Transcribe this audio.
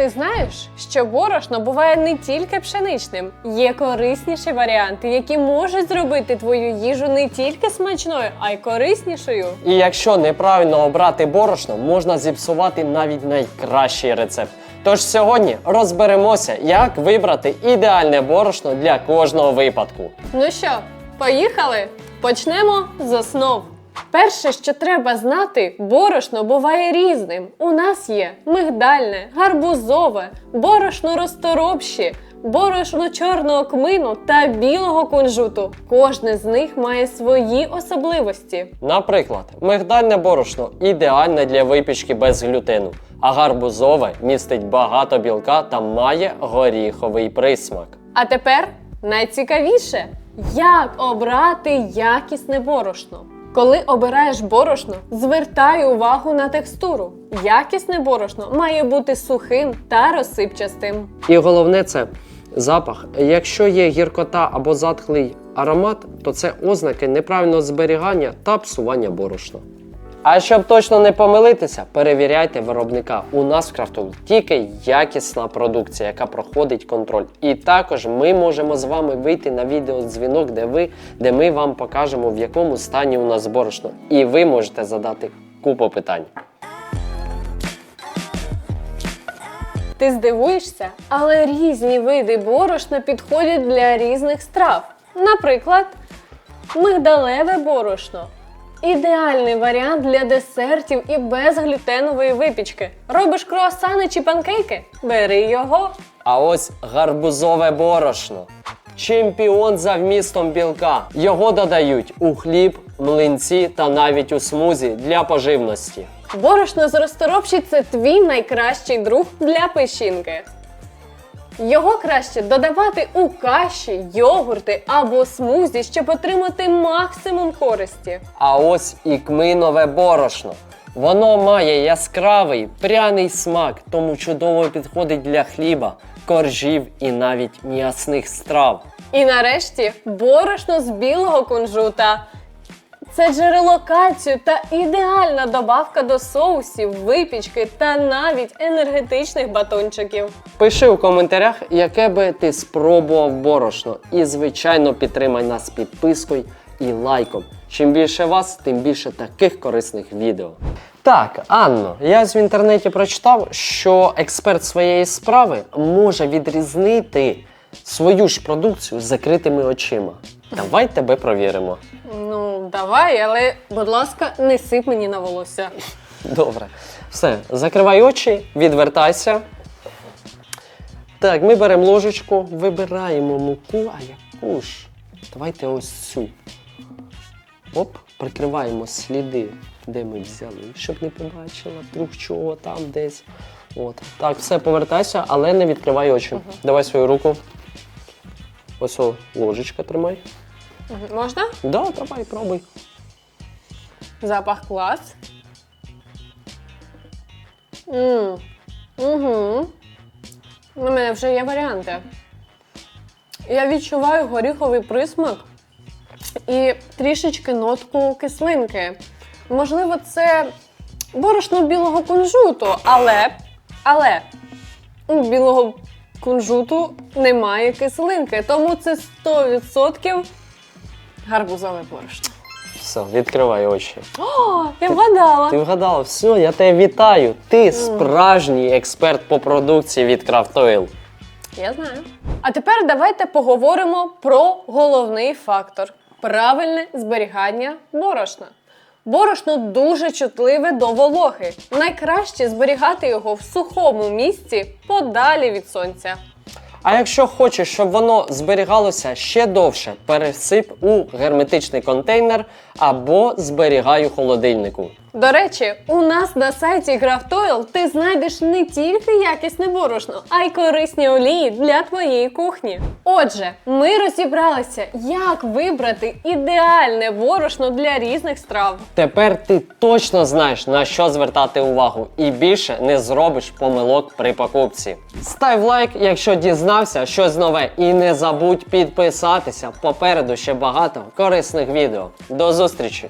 ти знаєш, що борошно буває не тільки пшеничним, є корисніші варіанти, які можуть зробити твою їжу не тільки смачною, а й кориснішою. І якщо неправильно обрати борошно, можна зіпсувати навіть найкращий рецепт. Тож сьогодні розберемося, як вибрати ідеальне борошно для кожного випадку. Ну що, поїхали? Почнемо з основ. Перше, що треба знати, борошно буває різним. У нас є мигдальне, гарбузове, борошно розторопші, борошно чорного кмину та білого кунжуту. Кожне з них має свої особливості. Наприклад, мигдальне борошно ідеальне для випічки без глютену, а гарбузове містить багато білка та має горіховий присмак. А тепер найцікавіше, як обрати якісне борошно. Коли обираєш борошно, звертай увагу на текстуру. Якісне борошно має бути сухим та розсипчастим. І головне це запах. Якщо є гіркота або затхлий аромат, то це ознаки неправильного зберігання та псування борошна. А щоб точно не помилитися, перевіряйте виробника. У нас в крафту тільки якісна продукція, яка проходить контроль. І також ми можемо з вами вийти на відеодзвінок, де ви, де ми вам покажемо, в якому стані у нас борошно. І ви можете задати купу питань. Ти здивуєшся, але різні види борошна підходять для різних страв. Наприклад, мигдалеве борошно. Ідеальний варіант для десертів і безглютенової випічки. Робиш круасани чи панкейки? Бери його. А ось гарбузове борошно. Чемпіон за вмістом білка. Його додають у хліб, млинці та навіть у смузі для поживності. Борошно з розторопші це твій найкращий друг для печінки. Його краще додавати у каші, йогурти або смузі, щоб отримати максимум користі. А ось і кминове борошно. Воно має яскравий пряний смак, тому чудово підходить для хліба, коржів і навіть м'ясних страв. І нарешті борошно з білого кунжута. Це джерело кальцію та ідеальна добавка до соусів, випічки та навіть енергетичних батончиків. Пиши у коментарях, яке би ти спробував борошно. І, звичайно, підтримай нас підпискою і лайком. Чим більше вас, тим більше таких корисних відео. Так, Анно, я в інтернеті прочитав, що експерт своєї справи може відрізнити свою ж продукцію з закритими очима. Давай тебе провіримо. Давай, але, будь ласка, не сип мені на волосся. Добре. Все, закривай очі, відвертайся. Так, ми беремо ложечку, вибираємо муку, а яку ж? Давайте ось цю. Оп, прикриваємо сліди, де ми взяли, щоб не побачила вдруг чого там десь. От. Так, все, повертайся, але не відкривай очі. Давай свою руку. Ось о, ложечка тримай. Можна? Да, давай, пробуй. Запах клас. Мм. Угу. У мене вже є варіанти. Я відчуваю горіховий присмак і трішечки нотку кислинки. Можливо, це борошно білого кунжуту, але, але у білого кунжуту немає кислинки, тому це 100% гарбузове борошно. Все, відкривай очі. О, я вгадала. Ти вгадала, все, я тебе вітаю. Ти справжній експерт по продукції від Oil. Я знаю. А тепер давайте поговоримо про головний фактор правильне зберігання борошна. Борошно дуже чутливе до вологи. Найкраще зберігати його в сухому місці подалі від сонця. А якщо хочеш, щоб воно зберігалося ще довше, пересип у герметичний контейнер або зберігай у холодильнику. До речі, у нас на сайті Craft ти знайдеш не тільки якісне борошно, а й корисні олії для твоєї кухні. Отже, ми розібралися, як вибрати ідеальне борошно для різних страв. Тепер ти точно знаєш на що звертати увагу і більше не зробиш помилок при покупці. Став лайк, якщо дізнався щось нове, і не забудь підписатися. Попереду ще багато корисних відео. До зустрічі!